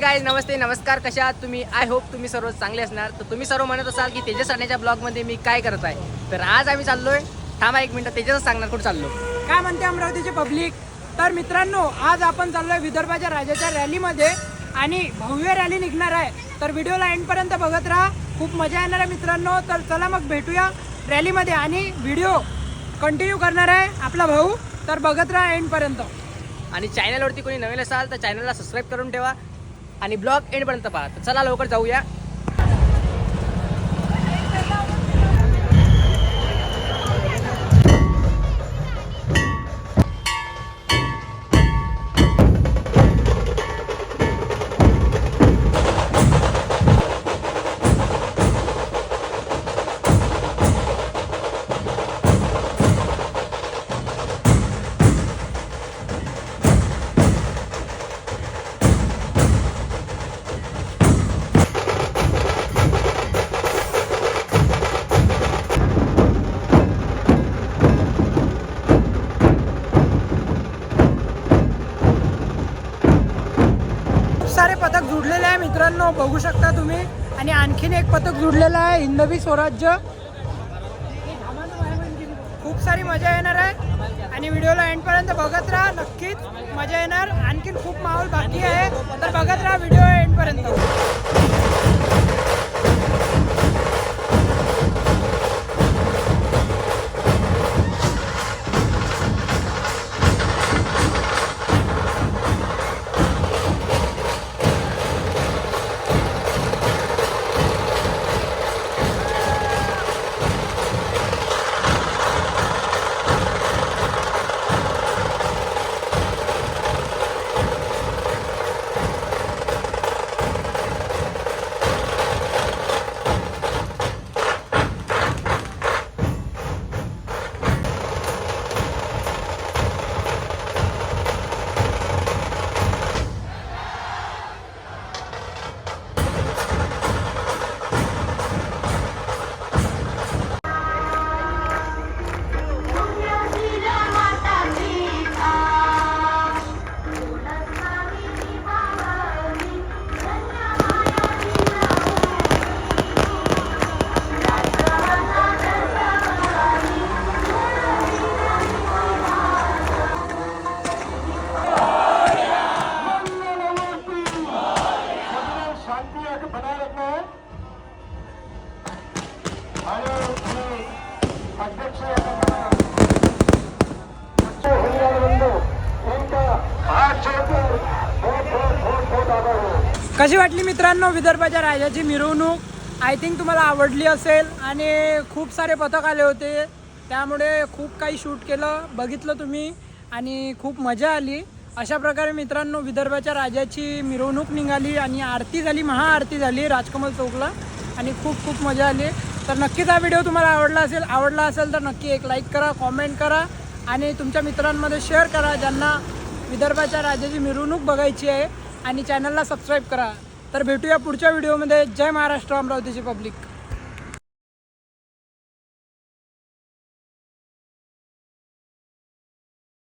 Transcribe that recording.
Guys नमस्ते नमस्कार कशा आहात तुम्ही? आय होप तुम्ही सर्व चांगले असणार. तर तुम्ही सर्व म्हणत असाल की तेजस आणण्याच्या ब्लॉगमध्ये मी काय करत आहे? तर आज आम्ही चाललोय. थांबा एक मिनिट तेजसच सांगणार कुठं चाललो. काय म्हणते अमरावतीचे पब्लिक तर मित्रांनो आज आपण चाललोय विदर्भाच्या राजाच्या रॅलीमध्ये आणि भव्य रॅली निघणार आहे. तर व्हिडिओला एंडपर्यंत बघत राहा. खूप मजा येणार आहे मित्रांनो. तर चला मग भेटूया रॅलीमध्ये आणि व्हिडिओ कंटिन्यू करणार आहे आपला भाऊ. तर बघत राहा एंडपर्यंत आणि चॅनलवरती कोणी नवीन असाल तर चॅनलला सबस्क्राईब करून ठेवा. आणि ब्लॉग एंडपर्यंत पाहा. तर चला लवकर जाऊया. पथक जुडलेलं आहे मित्रांनो बघू शकता तुम्ही. आणि आणखीन एक पथक जुडलेलं आहे हिंदवी स्वराज्य. खूप सारी मजा येणार आहे. आणि व्हिडिओला एंडपर्यंत बघत राहा नक्कीच मजा येणार. आणखीन खूप माहोल बाकी आहे तर बघत राहा व्हिडिओ एंडपर्यंत कशी वाटली मित्रांनो विदर्भाच्या राजाची मिरवणूक? आय थिंक तुम्हाला आवडली असेल आणि खूप सारे पथक आले होते. त्यामुळे खूप काही शूट केलं बघितलं तुम्ही आणि खूप मजा आली. अशा प्रकारे मित्रांनो विदर्भाच्या राजाची मिरवणूक निघाली आणि आरती झाली महाआरती झाली राजकमल चौकला आणि खूप खूप मजा आली. तर नक्कीच हा व्हिडिओ तुम्हाला आवडला असेल आवडला असेल तर नक्की एक लाईक करा कॉमेंट करा आणि तुमच्या मित्रांमध्ये शेअर करा ज्यांना विदर्भाच्या राजाची मिरवणूक बघायची आहे आणि चॅनलला सबस्क्राईब करा. तर भेटूया पुढच्या व्हिडिओमध्ये जय महाराष्ट्र अमरावतीची पब्लिक